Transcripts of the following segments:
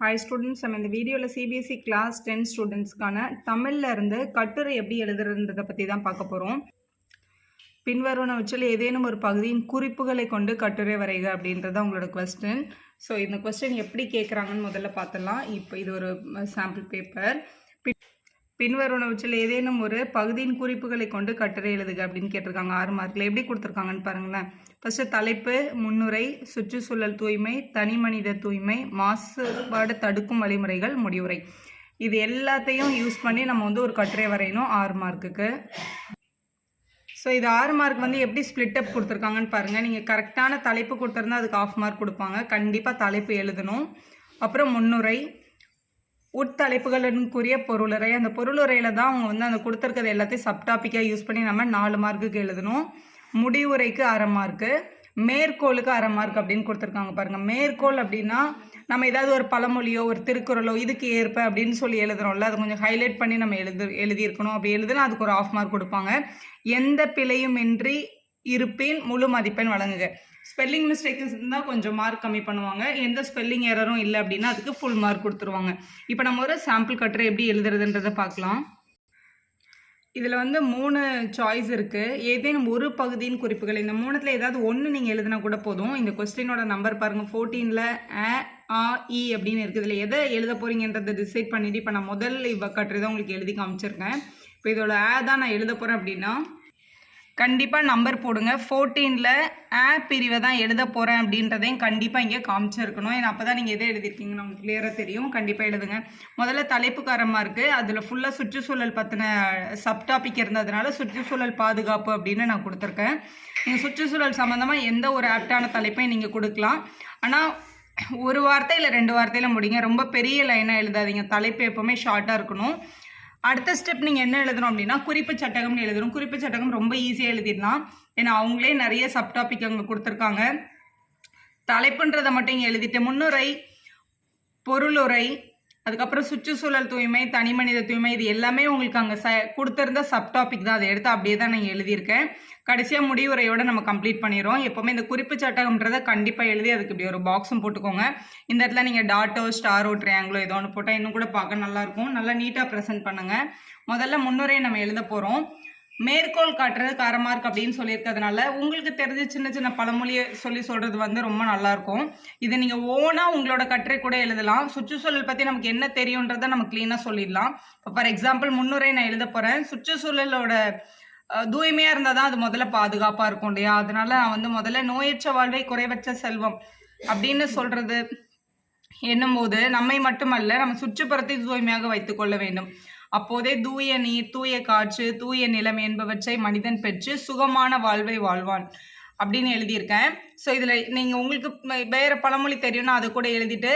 Hi students நம்ம இந்த வீடியோவில் சிபிஎஸ்சி கிளாஸ் டென் ஸ்டூடெண்ட்ஸ்க்கான தமிழில் இருந்து கட்டுரை எப்படி எழுதுறதுன்றதை பற்றி தான் பார்க்க போகிறோம் பின்வருவனவற்றில் ஏதேனும் ஒரு பகுதியின் குறிப்புகளை கொண்டு கட்டுரை வரைக அப்படின்றது உங்களோட கொஸ்டின் ஸோ இந்த கொஸ்டின் எப்படி கேட்குறாங்கன்னு முதல்ல பார்த்துடலாம். இப்போ இது ஒரு சாம்பிள் பேப்பர் பின்வருவனவற்றில் ஏதேனும் ஒரு பகுதியின் குறிப்புகளை கொண்டு கட்டுரை எழுதுக அப்படின்னு கேட்டிருக்காங்க. ஆறு மார்க்கில் எப்படி கொடுத்துருக்காங்கன்னு பாருங்களேன். ஃபஸ்ட்டு தலைப்பு முன்னுரை சுற்றுச்சூழல் தூய்மை தனி மனித தூய்மை மாசுபாடு தடுக்கும் வழிமுறைகள் முடிவுரை. இது எல்லாத்தையும் யூஸ் பண்ணி நம்ம வந்து ஒரு கட்டுரை வரையணும் ஆறு மார்க்குக்கு. ஸோ இது ஆறு மார்க் வந்து எப்படி ஸ்ப்ளிட் அப் கொடுத்துருக்காங்கன்னு பாருங்கள் நீங்கள் கரெக்டான தலைப்பு கொடுத்துருந்தா அதுக்கு ஆஃப் மார்க் கொடுப்பாங்க. கண்டிப்பாக தலைப்பு எழுதணும். அப்புறம் முன்னுரை உட்தலைப்புகளுக்குரிய பொருளுரை அந்த பொருளுரையில் தான் அவங்க வந்து அந்த கொடுத்துருக்கிறது எல்லாத்தையும் சப்டாப்பிக்காக யூஸ் பண்ணி நம்ம நாலு மார்க்குக்கு எழுதணும். முடிவுரைக்கு அரை மார்க்கு மேற்கோளுக்கு அரை மார்க் அப்படின்னு கொடுத்துருக்காங்க பாருங்கள் மேற்கோள் அப்படின்னா நம்ம ஏதாவது ஒரு பழமொழியோ ஒரு திருக்குறளோ இதுக்கு ஏற்ப அப்படின்னு சொல்லி எழுதுறோம்ல அதை கொஞ்சம் ஹைலைட் பண்ணி நம்ம எழுது எழுதியிருக்கணும். அப்படி எழுதுனா அதுக்கு ஒரு ஆஃப் மார்க் கொடுப்பாங்க. எந்த பிழையும் இன்றி இருப்பின் முழு மதிப்பெண் வழங்குக. ஸ்பெல்லிங் மிஸ்டேக்ஸ் இருந்தால் கொஞ்சம் மார்க் கம்மி பண்ணுவாங்க. எந்த ஸ்பெல்லிங் எரரும் இல்லை அப்படின்னா அதுக்கு ஃபுல் மார்க் கொடுத்துருவாங்க. இப்போ நம்ம ஒரு சாம்பிள் கட்டுரை எப்படி எழுதுறதுன்றதை பார்க்கலாம். இதில் வந்து மூணு சாய்ஸ் இருக்குது ஏதேனும் ஒரு பகுதியின் குறிப்புகள். இந்த மூணுத்தில் ஏதாவது ஒன்று நீங்கள் எழுதினா கூட போதும். இந்த கொஸ்டினோட நம்பர் பாருங்கள் ஃபோர்டீனில் ஆ ஆ இ அப்படின்னு இருக்குது. இதில் எதை எழுத போகிறீங்கன்றதை டிசைட் பண்ணிவிட்டு இப்போ நான் முதல் இவ கட்டுறதை உங்களுக்கு எழுதி காமிச்சிருக்கேன். இப்போ இதோட ஆ தான் நான் எழுத போகிறேன் அப்படின்னா கண்டிப்பாக நம்பர் போடுங்க. ஃபோர்டீனில் ஆ பிரிவை தான் எழுத போகிறேன் அப்படின்றதையும் கண்டிப்பாக இங்கே காமிச்சிருக்கணும். ஏன்னா அப்போ தான் நீங்கள் எதை எழுதிருக்கீங்கன்னு உங்களுக்கு கிளியராக தெரியும். கண்டிப்பாக எழுதுங்க. முதல்ல தலைப்புக்காரமாக இருக்குது அதில் ஃபுல்லாக சுற்றுச்சூழல் பற்றின சப் டாபிக் இருந்ததுனால சுற்றுச்சூழல் பாதுகாப்பு அப்படின்னு நான் கொடுத்துருக்கேன். நீங்கள் சுற்றுச்சூழல் சம்மந்தமாக எந்த ஒரு ஆப்டான தலைப்பையும் நீங்கள் கொடுக்கலாம். ஆனால் ஒரு வார்த்தை இல்லை ரெண்டு வார்த்தையில் முடிங்க. ரொம்ப பெரிய லைனாக எழுதாதீங்க. தலைப்பு எப்போவுமே ஷார்ட்டாக இருக்கணும். அடுத்த ஸ்டெப் நீங்கள் என்ன எழுதணும் அப்படின்னா குறிப்பு சட்டகம்னு எழுதணும். குறிப்பு சட்டகம் ரொம்ப ஈஸியாக எழுதிடலாம். ஏன்னா அவங்களே நிறைய சப்டாபிக் அங்கே கொடுத்துருக்காங்க. தலைப்புன்றதை மட்டும் இங்கே எழுதிட்டு முன்னுரை பொருளுரை அதுக்கப்புறம் சுற்றுச்சூழல் தூய்மை தனி மனித தூய்மை இது எல்லாமே உங்களுக்கு அங்கே ச கொடுத்துருந்த சப்டாபிக் தான். அதை எடுத்து அப்படியே தான் நான் எழுதியிருக்கேன். கடைசியாக முடிவுரையோடு நம்ம கம்ப்ளீட் பண்ணிடுறோம். எப்போவுமே இந்த குறிப்பு சட்டகம்ன்றதை கண்டிப்பாக எழுதி அதுக்கு இப்படி ஒரு பாக்ஸும் போட்டுக்கோங்க. இந்த இடத்துல நீங்கள் டாட்டோ ஸ்டாரோ ட்ரையாங்கிளோ ஏதோ ஒன்று போட்டால் இன்னும் கூட பார்க்க நல்லாயிருக்கும் நல்லா நீட்டாக ப்ரெசென்ட் பண்ணுங்கள் முதல்ல முன்னுரையை நம்ம எழுத போகிறோம் மேற்கோள் காட்டுறது காரமாக மார்க் அப்படின்னு சொல்லியிருக்கிறதுனால உங்களுக்கு தெரிஞ்ச சின்ன சின்ன பழமொழியை சொல்லி சொல்கிறது வந்து ரொம்ப நல்லாயிருக்கும். இதை நீங்கள் ஓனாக உங்களோட கட்டுரை கூட எழுதலாம். சுற்றுச்சூழல் பற்றி நமக்கு என்ன தெரியுன்றதை நம்ம க்ளீனாக சொல்லிடலாம். இப்போ ஃபார் எக்ஸாம்பிள் முன்னுரை நான் எழுத போகிறேன் சுற்றுச்சூழலோட தூய்மையாக இருந்தால் தான் அது முதல்ல பாதுகாப்பாக இருக்கும் இல்லையா? அதனால நான் வந்து முதல்ல நோயற்ற வாழ்வை குறைவற்ற செல்வம் அப்படின்னு சொல்கிறது என்னும் போது நம்மை மட்டுமல்ல நம்ம சுற்றுப்புறத்தை தூய்மையாக வைத்துக்கொள்ள வேண்டும். அப்போதே தூய நீர் தூய காற்று தூய நிலம் என்பவற்றை மனிதன் பெற்று சுகமான வாழ்வை வாழ்வான் அப்படின்னு எழுதியிருக்கேன். ஸோ இதில் நீங்கள் உங்களுக்கு வேறு பழமொழி தெரியும்னா அதை கூட எழுதிட்டு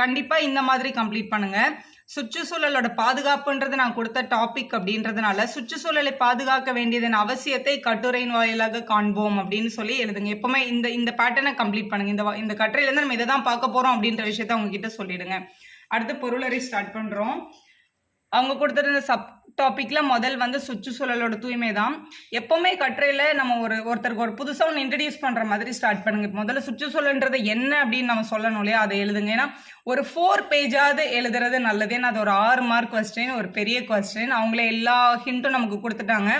கண்டிப்பாக இந்த மாதிரி கம்ப்ளீட் பண்ணுங்கள் சுற்றுச்சூழலோட பாதுகாப்புன்றது நான் கொடுத்த டாபிக் அப்படின்றதுனால சுற்றுச்சூழலை பாதுகாக்க வேண்டியதன் அவசியத்தை கட்டுரையின் வாயிலாக காண்போம் அப்படின்னு சொல்லி எழுதுங்க. எப்பவுமே இந்த இந்த பேட்டர்னை கம்ப்ளீட் பண்ணுங்க. இந்த இந்த கட்டுரையிலேருந்து நம்ம இதை தான் பார்க்க போகிறோம் அப்படின்ற விஷயத்த உங்ககிட்ட சொல்லிடுங்க. அடுத்து பொருளரை ஸ்டார்ட் பண்ணுறோம் அவங்க கொடுத்துருந்த சப் டாப்பிக்கில் முதல் வந்து சுற்றுச்சூழலோட தூய்மை தான் எப்போவுமே கட்டுரையில் நம்ம ஒரு ஒருத்தருக்கு ஒரு புதுசாக ஒன்று இன்ட்ரடியூஸ் பண்ணுற மாதிரி ஸ்டார்ட் பண்ணுங்க. முதல்ல சுற்றுச்சூழல்ன்றது என்ன அப்படின்னு நம்ம சொல்லணும் இல்லையா? அதை எழுதுங்க. ஏன்னா ஒரு ஃபோர் பேஜாவது எழுதுறது நல்லது. ஏன்னா அது ஒரு ஆறு மார்க் கொஸ்டின் ஒரு பெரிய கொஸ்டின் அவங்களே எல்லா ஹிண்ட்டும் நமக்கு கொடுத்துட்டாங்க.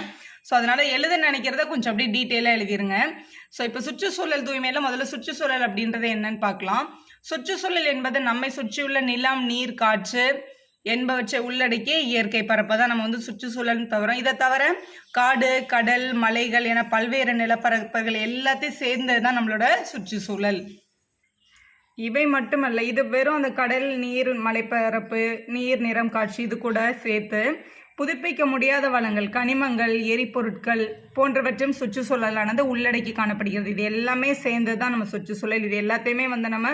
ஸோ அதனால் எழுத நினைக்கிறத கொஞ்சம் அப்படியே டீட்டெயிலாக எழுதிருங்க. ஸோ இப்போ சுற்றுச்சூழல் தூய்மையில் முதல்ல சுற்றுச்சூழல் அப்படின்றது என்னன்னு பார்க்கலாம். சுற்றுச்சூழல் என்பது நம்மை சுற்றியுள்ள நிலம் நீர் காற்று என்பவற்றை உள்ளடக்கிய இயற்கை பரப்பை தான் நம்ம வந்து சுற்றுச்சூழல்னு தவிரோம் இதை தவிர காடு கடல் மலைகள் என பல்வேறு நிலப்பரப்புகள் எல்லாத்தையும் சேர்ந்தது தான் நம்மளோட சுற்றுச்சூழல். இவை மட்டுமல்ல இது வெறும் அந்த கடல் நீர் மலைப்பரப்பு நீர் நிறம் காட்சி இது கூட சேர்த்து புதுப்பிக்க முடியாத வளங்கள் கனிமங்கள் எரிபொருட்கள் போன்றவற்றும் சுற்றுச்சூழலானது உள்ளடக்கி காணப்படுகிறது. இது எல்லாமே சேர்ந்து தான் நம்ம சுற்றுச்சூழல். இது எல்லாத்தையுமே வந்து நம்ம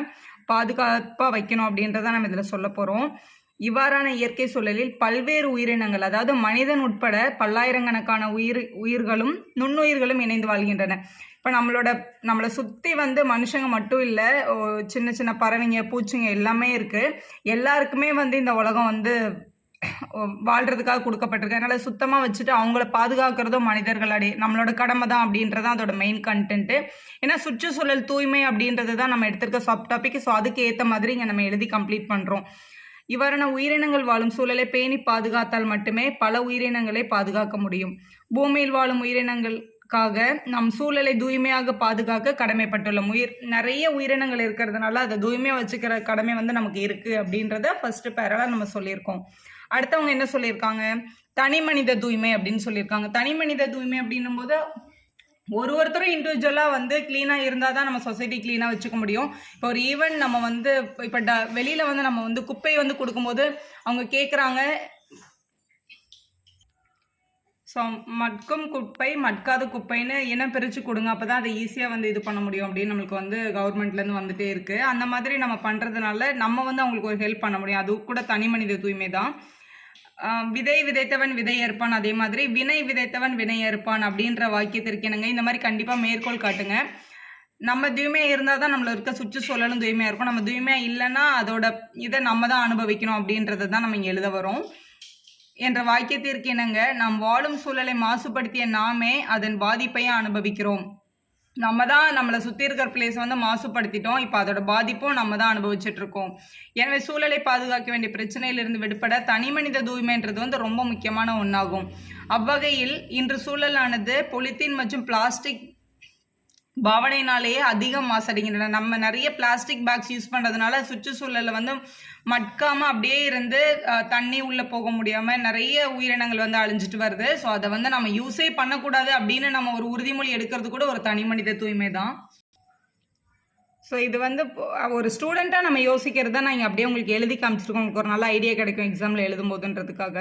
பாதுகாப்பாக வைக்கணும் அப்படின்றத நம்ம இதில் சொல்ல போகிறோம் இவ்வாறான இயற்கை சூழலில் பல்வேறு உயிரினங்கள் அதாவது மனிதன் உட்பட பல்லாயிரக்கணக்கான உயிர் உயிர்களும் நுண்ணுயிர்களும் இணைந்து வாழ்கின்றன. இப்போ நம்மளோட நம்மளை சுற்றி வந்து மனுஷங்க மட்டும் இல்லை சின்ன சின்ன பறவைங்க பூச்சிங்க எல்லாமே இருக்குது எல்லாருக்குமே வந்து இந்த உலகம் வந்து வாழ்கிறதுக்காக கொடுக்கப்பட்டிருக்கு. அதனால் சுத்தமாக வச்சுட்டு அவங்கள பாதுகாக்கிறதும் மனிதர்களுடைய நம்மளோட கடமை தான் அப்படின்றது அதோட மெயின் கண்டென்ட்டு ஏன்னா சுற்றுச்சூழல் தூய்மை அப்படின்றது தான் நம்ம எடுத்திருக்க சப் டாபிக் ஸோ அதுக்கு ஏற்ற மாதிரி இங்கே நம்ம எழுதி கம்ப்ளீட் பண்ணுறோம் இவ்வாறான உயிரினங்கள் வாழும் சூழலை பேணி பாதுகாத்தால் மட்டுமே பல உயிரினங்களை பாதுகாக்க முடியும். பூமியில் வாழும் உயிரினங்களுக்காக நம் சூழலை தூய்மையாக பாதுகாக்க கடமைப்பட்டுள்ளோம் உயிர் நிறைய உயிரினங்கள் இருக்கிறதுனால அதை தூய்மையாக வச்சுக்கிற கடமை வந்து நமக்கு இருக்குது அப்படின்றத ஃபர்ஸ்ட் பேரலாக நம்ம சொல்லியிருக்கோம். அடுத்தவங்க என்ன சொல்லியிருக்காங்க? தனி மனித தூய்மை அப்படின்னு சொல்லியிருக்காங்க. தனி மனித தூய்மை அப்படின்னும் போது ஒரு ஒருத்தரும் இண்டிவிஜுவலாக வந்து க்ளீனாக இருந்தால் தான் நம்ம சொசைட்டி க்ளீனாக வச்சுக்க முடியும். இப்போ ஒரு ஈவன் நம்ம வந்து இப்போ ட வெளியில் வந்து நம்ம வந்து குப்பையை வந்து கொடுக்கும்போது அவங்க கேட்குறாங்க ஸோ மட்கும் குப்பை மட்காத குப்பைன்னு இனம் பிரித்து கொடுங்க. அப்போ தான் அதை ஈஸியாக வந்து இது பண்ண முடியும். அப்படின்னு நம்மளுக்கு வந்து கவர்மெண்ட்லேருந்து வந்துட்டே இருக்குது அந்த மாதிரி நம்ம பண்ணுறதுனால நம்ம வந்து அவங்களுக்கு ஒரு ஹெல்ப் பண்ண முடியும். அது கூட தனி மனித தூய்மை தான். விதை விதைத்தவன் விதை ஏற்பான் அதே மாதிரி வினை விதைத்தவன் வினை ஏற்பான் அப்படின்ற வாக்கியத்திற்கு என்னங்க. இந்த மாதிரி கண்டிப்பாக மேற்கோள் காட்டுங்க. நம்ம தூய்மையாக இருந்தால் தான் நம்மள இருக்க சுற்றுச்சூழலும் தூய்மையாக இருக்கும். நம்ம தூய்மையாக இல்லைன்னா அதோட இதை நம்ம தான் அனுபவிக்கணும் அப்படின்றத தான் நம்ம இங்கே எழுத வரோம். என்ற வாக்கியத்திற்கு இணங்க நாம் வாழும் சூழலை மாசுபடுத்திய நாமே அதன் பாதிப்பையும் அனுபவிக்கிறோம். நம்ம தான் நம்மளை சுற்றி இருக்கிற பிளேஸ் வந்து மாசுபடுத்திட்டோம். இப்போ அதோட பாதிப்பும் நம்ம தான் அனுபவிச்சுட்டு இருக்கோம் எனவே சூழலை பாதுகாக்க வேண்டிய பிரச்சனையிலிருந்து விடுபட தனி மனித தூய்மைன்றது வந்து ரொம்ப முக்கியமான ஒன்றாகும் அவ்வகையில் இன்று சூழலானது பொலித்தீன் மற்றும் பிளாஸ்டிக் பாவனையினாலேயே அதிகம் மாசடைகின்றன. நம்ம நிறைய பிளாஸ்டிக் பேக்ஸ் யூஸ் பண்ணுறதுனால சுற்றுச்சூழலில் வந்து மட்காமல் அப்படியே இருந்து தண்ணி உள்ளே போக முடியாமல் நிறைய உயிரினங்கள் வந்து அழிஞ்சிட்டு வருது. ஸோ அதை வந்து நம்ம யூஸே பண்ணக்கூடாது அப்படின்னு நம்ம ஒரு உறுதிமொழி எடுக்கிறது கூட ஒரு தனி மனித தூய்மை தான். ஸோ இது வந்து ஒரு ஸ்டூடெண்ட்டாக நம்ம யோசிக்கிறது தான் நான் இங்கே அப்படியே உங்களுக்கு எழுதி காமிச்சிருக்கோம் உங்களுக்கு ஒரு நல்ல ஐடியா கிடைக்கும் எக்ஸாமில் எழுதும் போதுன்றதுக்காக.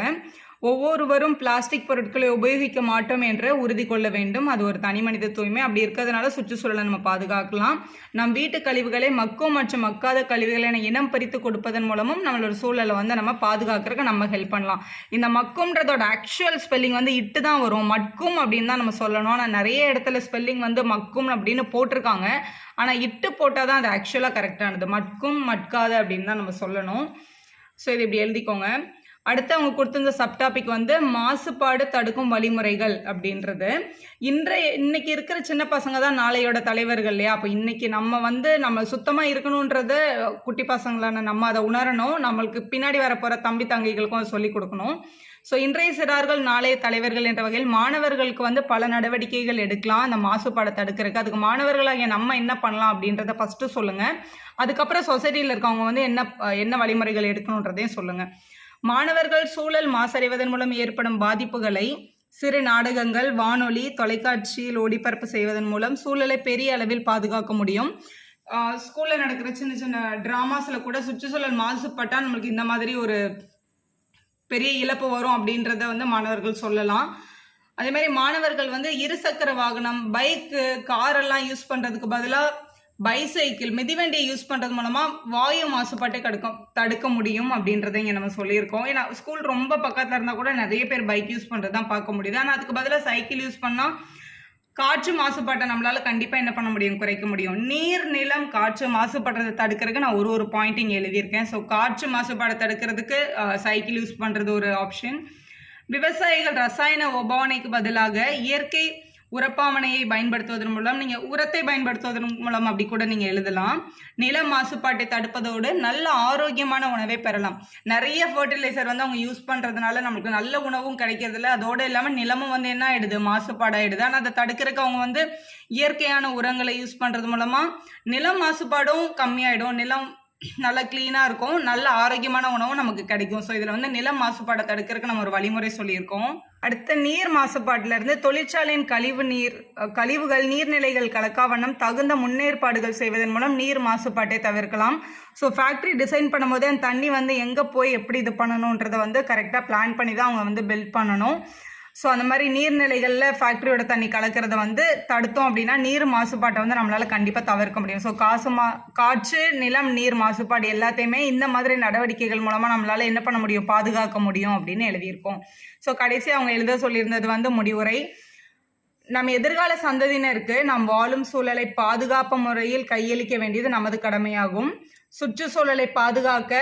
ஒவ்வொருவரும் பிளாஸ்டிக் பொருட்களை உபயோகிக்க மாட்டோம் என்று உறுதி கொள்ள வேண்டும். அது ஒரு தனி மனித தூய்மை. அப்படி இருக்கிறதுனால சுற்றுச்சூழலை நம்ம பாதுகாக்கலாம். நம் வீட்டு கழிவுகளை மக்கும் மற்றும் மக்காத கழிவுகளை என இனம் பிரித்து கொடுப்பதன் மூலமும் நம்மளோட சூழலை வந்து நம்ம பாதுகாக்கிறதுக்கு நம்ம ஹெல்ப் பண்ணலாம். இந்த மக்கும்ன்றதோட ஆக்சுவல் ஸ்பெல்லிங் வந்து இட்டு தான் வரும். மட்கும் அப்படின்னு தான் நம்ம சொல்லணும். ஆனால் நிறைய இடத்துல ஸ்பெல்லிங் வந்து மக்கும் அப்படின்னு போட்டிருக்காங்க. ஆனால் இட்டு போட்டால் தான் அது ஆக்சுவலாக கரெக்டானது மட்கும் மட்காத அப்படின்னு தான் நம்ம சொல்லணும். ஸோ இது இப்படி எழுதிக்கோங்க. அடுத்து அவங்க கொடுத்திருந்த சப்டாபிக் வந்து மாசுபாடு தடுக்கும் வழிமுறைகள் அப்படின்றது. இன்றைய இன்னைக்கு இருக்கிற சின்ன பசங்க தான் நாளையோட தலைவர்கள் இல்லையா? அப்போ இன்னைக்கு நம்ம வந்து நம்ம சுத்தமாக இருக்கணுன்றது குட்டி பசங்களான நம்ம அதை உணரணும். நம்மளுக்கு பின்னாடி வரப்போகிற தம்பி தங்கைகளுக்கும் அதை சொல்லிக் கொடுக்கணும். ஸோ இன்றைய சிறார்கள் நாளைய தலைவர்கள் என்ற வகையில் மாணவர்களுக்கு வந்து பல நடவடிக்கைகள் எடுக்கலாம். அந்த மாசுபாடை தடுக்கிறதுக்கு அதுக்கு மாணவர்களாகிய நம்ம என்ன பண்ணலாம் அப்படின்றத ஃபஸ்ட்டு சொல்லுங்கள் அதுக்கப்புறம் சொசைட்டியில் இருக்கவங்க வந்து என்ன என்ன வழிமுறைகள் எடுக்கணுன்றதையும் சொல்லுங்கள் மாணவர்கள் சூழல் மாசடைவதன் மூலம் ஏற்படும் பாதிப்புகளை சிறு நாடகங்கள் வானொலி தொலைக்காட்சியில் ஒளிபரப்பு செய்வதன் மூலம் சூழலை பெரிய அளவில் பாதுகாக்க முடியும். ஸ்கூலில் நடக்கிற சின்ன சின்ன ட்ராமாஸில் கூட சுற்றுச்சூழல் மாசுபட்டால் நம்மளுக்கு இந்த மாதிரி ஒரு பெரிய இழப்பு வரும் அப்படின்றத வந்து மாணவர்கள் சொல்லலாம். அதே மாதிரி மாணவர்கள் வந்து இருசக்கர வாகனம் பைக்கு காரெல்லாம் யூஸ் பண்ணுறதுக்கு பதிலாக பைசைக்கிள் மிதிவண்டியை யூஸ் பண்ணுறது மூலமாக வாயு மாசுபாட்டை தடுக்க தடுக்க முடியும் அப்படின்றத இங்கே நம்ம சொல்லியிருக்கோம். ஏன்னா ஸ்கூல் ரொம்ப பக்கத்தில் இருந்தால் கூட நிறைய பேர் பைக் யூஸ் பண்ணுறது தான் பார்க்க முடியுது. ஆனால் அதுக்கு பதிலாக சைக்கிள் யூஸ் பண்ணால் காற்று மாசுபாட்டை நம்மளால் கண்டிப்பாக என்ன பண்ண முடியும்? குறைக்க முடியும். நீர் நிலம் காற்று மாசுபடுறதை தடுக்கிறதுக்கு நான் ஒரு ஒரு பாயிண்ட் இங்கே எழுதியிருக்கேன். ஸோ காற்று மாசுபாடை தடுக்கிறதுக்கு சைக்கிள் யூஸ் பண்ணுறது ஒரு ஆப்ஷன் விவசாயிகள் ரசாயன ஒபாவனைக்கு பதிலாக இயற்கை உரப்பாமனையை பயன்படுத்துவதன் மூலம் நீங்கள் உரத்தை பயன்படுத்துவதன் மூலம் அப்படி கூட நீங்கள் எழுதலாம். நில மாசுபாட்டை தடுப்பதோடு நல்ல ஆரோக்கியமான உணவை பெறலாம். நிறைய ஃபர்டிலைசர் வந்து அவங்க யூஸ் பண்ணுறதுனால நம்மளுக்கு நல்ல உணவும் கிடைக்கிறதில்ல. அதோடு இல்லாமல் நிலமும் வந்து என்ன ஆயிடுது? மாசுபாடாயிடுது. ஆனால் அதை தடுக்கிறதுக்கு அவங்க வந்து இயற்கையான உரங்களை யூஸ் பண்ணுறது மூலமாக நிலம் மாசுபாடும் கம்மியாயிடும். நிலம் நல்லா க்ளீனாக இருக்கும். நல்ல ஆரோக்கியமான உணவும் நமக்கு கிடைக்கும். ஸோ இதில் வந்து நிலம் மாசுபாடை தடுக்கிறதுக்கு நம்ம ஒரு வழிமுறை சொல்லியிருக்கோம். அடுத்த நீர் மாசுபாட்டிலிருந்து தொழிற்சாலையின் கழிவு நீர் கழிவுகள் நீர்நிலைகள் கலக்காவண்ணம் தகுந்த முன்னேற்பாடுகள் செய்வதன் மூலம் நீர் மாசுபாட்டை தவிர்க்கலாம். ஸோ ஃபேக்ட்ரி டிசைன் பண்ணும்போது அந்த தண்ணி வந்து எங்கே போய் எப்படி இது பண்ணணுன்றதை வந்து கரெக்டாக பிளான் பண்ணி தான் அவங்க வந்து பில்ட் பண்ணணும். ஸோ அந்த மாதிரி நீர்நிலைகளில் ஃபேக்ட்ரியோட தண்ணி கலக்கிறத வந்து தடுத்தோம் அப்படின்னா நீர் மாசுபாட்டை வந்து நம்மளால் கண்டிப்பாக தவிர்க்க முடியும். ஸோ காசு மா காற்று நிலம் நீர் மாசுபாடு எல்லாத்தையுமே இந்த மாதிரி நடவடிக்கைகள் மூலமாக நம்மளால் என்ன பண்ண முடியும்? பாதுகாக்க முடியும் அப்படின்னு எழுதியிருக்கோம். ஸோ கடைசி அவங்க எழுத சொல்லியிருந்தது வந்து முடிவுரை. நம் எதிர்கால சந்ததியினருக்கு நாம் வாழும் சூழலை பாதுகாப்பு முறையில் கையளிக்க வேண்டியது நமது கடமையாகும். சுற்றுச்சூழலை பாதுகாக்க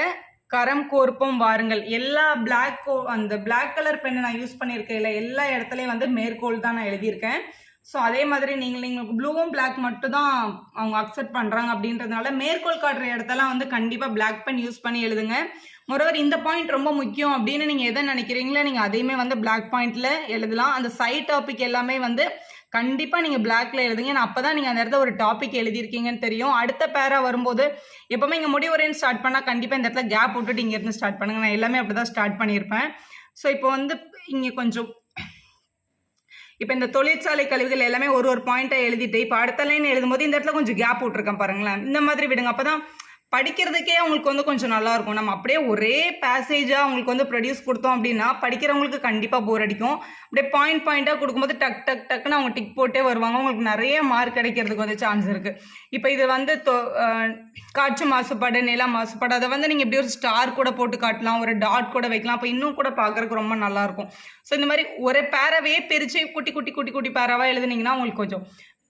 கரம் கோர்ப்பம் வாருங்கள். எல்லா பிளாக் கோ அந்த பிளாக் கலர் பெண்ணை நான் யூஸ் பண்ணியிருக்கையில எல்லா இடத்துலையும் வந்து மேற்கோள் தான் நான் எழுதியிருக்கேன். ஸோ அதே மாதிரி நீங்கள் எங்களுக்கு ப்ளூவும் பிளாக் மட்டும் தான் அவங்க அக்செப்ட் பண்ணுறாங்க அப்படின்றதுனால மேற்கோள் காட்டுற இடத்தெல்லாம் வந்து கண்டிப்பாக பிளாக் பென் யூஸ் பண்ணி எழுதுங்க. மொரவர் இந்த பாயிண்ட் ரொம்ப முக்கியம் அப்படின்னு நீங்கள் எதை நினைக்கிறீங்களோ நீங்கள் அதையுமே வந்து பிளாக் பாயிண்டில் எழுதலாம். அந்த சைட் டாபிக் எல்லாமே வந்து கண்டிப்பாக நீங்கள் பிளாக்ல எழுதுங்க. நான் அப்போ தான் நீங்கள் அந்த இடத்துல ஒரு டாபிக் எழுதியிருக்கீங்கன்னு தெரியும். அடுத்த பேரா வரும்போது எப்போவுமே இங்கே முடிவுரைன்னு ஸ்டார்ட் பண்ணால் கண்டிப்பாக இந்த இடத்துல கேப் விட்டுட்டு இங்கேருந்து ஸ்டார்ட் பண்ணுங்க. நான் எல்லாமே அப்படி தான் ஸ்டார்ட் பண்ணியிருப்பேன். ஸோ இப்போ வந்து இங்கே கொஞ்சம் இப்போ இந்த தொழிற்சாலை கழிவுகள் எல்லாமே ஒரு ஒரு பாயிண்ட்டாக எழுதிட்டு இப்போ அடுத்த லைன் எழுதும்போது இந்த இடத்துல கொஞ்சம் கேப் விட்டுருக்கேன் பாருங்களேன். இந்த மாதிரி விடுங்க. அப்போ தான் படிக்கிறதுக்கே அவங்களுக்கு வந்து கொஞ்சம் நல்லா இருக்கும். நம்ம அப்படியே ஒரே பேசேஜாக அவங்களுக்கு வந்து ப்ரொடியூஸ் கொடுத்தோம் அப்படின்னா படிக்கிறவங்களுக்கு கண்டிப்பாக போர் அடிக்கும். அப்படியே பாயிண்ட் பாயிண்ட்டாக கொடுக்கும்போது டக் டக் டக்குன்னு அவங்க டிக் போட்டே வருவாங்க. அவங்களுக்கு நிறைய மார்க் கிடைக்கிறதுக்கு வந்து சான்ஸ் இருக்குது இப்போ இது வந்து தொ- காற்று மாசுபாடு நில மாசுபாடு அதை வந்து நீங்கள் இப்படி ஒரு ஸ்டார் கூட போட்டு காட்டலாம் ஒரு டாட் கூட வைக்கலாம். அப்போ இன்னும் கூட பார்க்குறதுக்கு ரொம்ப நல்லாயிருக்கும் ஸோ இந்த மாதிரி ஒரு பேரவே பிரித்து குட்டி குட்டி குட்டி குட்டி பேராவாக எழுதுனீங்கன்னா உங்களுக்கு கொஞ்சம்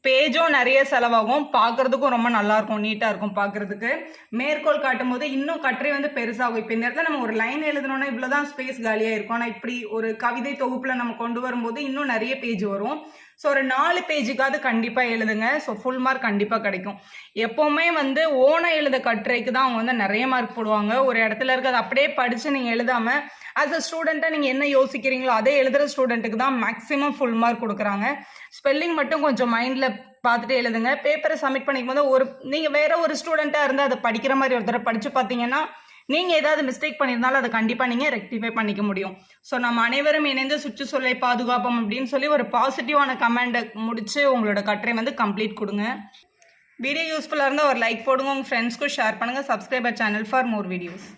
பேஜும் நிறைய செலவாகும். பார்க்கறதுக்கும் ரொம்ப நல்லா இருக்கும் நீட்டாக இருக்கும் பார்க்கறதுக்கு மேற்கோள் காட்டும் போது இன்னும் கட்டுரை வந்து பெருசாகும். இப்போ இந்த இடத்துல நம்ம ஒரு லைன் எழுதணும்னா இவ்வளோதான் ஸ்பேஸ் காலியாக இருக்கும் ஆனால் இப்படி ஒரு கவிதை தொகுப்பில் நம்ம கொண்டு வரும்போது இன்னும் நிறைய பேஜ் வரும். ஸோ ஒரு நாலு பேஜுக்காவது கண்டிப்பாக எழுதுங்க. ஸோ ஃபுல் மார்க் கண்டிப்பாக கிடைக்கும். எப்போவுமே வந்து ஓன எழுத கட்டுரைக்கு தான் அவங்க வந்து நிறைய மார்க் போடுவாங்க. ஒரு இடத்துல இருக்கிறது அப்படியே படித்து நீங்கள் எழுதாமல் ஆஸ் அ ஸ்டூடெண்ட்டாக நீங்கள் என்ன யோசிக்கிறீங்களோ அதே எழுதுகிற ஸ்டூடெண்ட்டுக்கு தான் மேக்ஸிமம் ஃபுல் மார்க் கொடுக்குறாங்க. ஸ்பெல்லிங் மட்டும் கொஞ்சம் மைண்டில் பார்த்துட்டு எழுதுங்க. பேப்பரை சப்மிட் பண்ணிக்கும் போது ஒரு நீங்கள் வேற ஒரு ஸ்டூடெண்ட்டாக இருந்து அதை படிக்கிற மாதிரி ஒரு தடவை படித்து பார்த்தீங்கன்னா நீங்கள் ஏதாவது மிஸ்டேக் பண்ணியிருந்தாலும் அதை கண்டிப்பாக நீங்கள் ரெக்டிஃபை பண்ணிக்க முடியும். ஸோ நம்ம அனைவரும் இணைந்து சுற்றுச்சூழலை பாதுகாப்போம் அப்படின்னு சொல்லி ஒரு பாசிட்டிவான கமெண்டை முடித்து உங்களோட கட்டுரை வந்து கம்ப்ளீட் கொடுங்க. வீடியோ யூஸ்ஃபுல்லாக இருந்தால் ஒரு லைக் போடுங்க. உங்கள் ஃப்ரெண்ட்ஸ்க்கும் ஷேர் பண்ணுங்கள் subscriber channel for more videos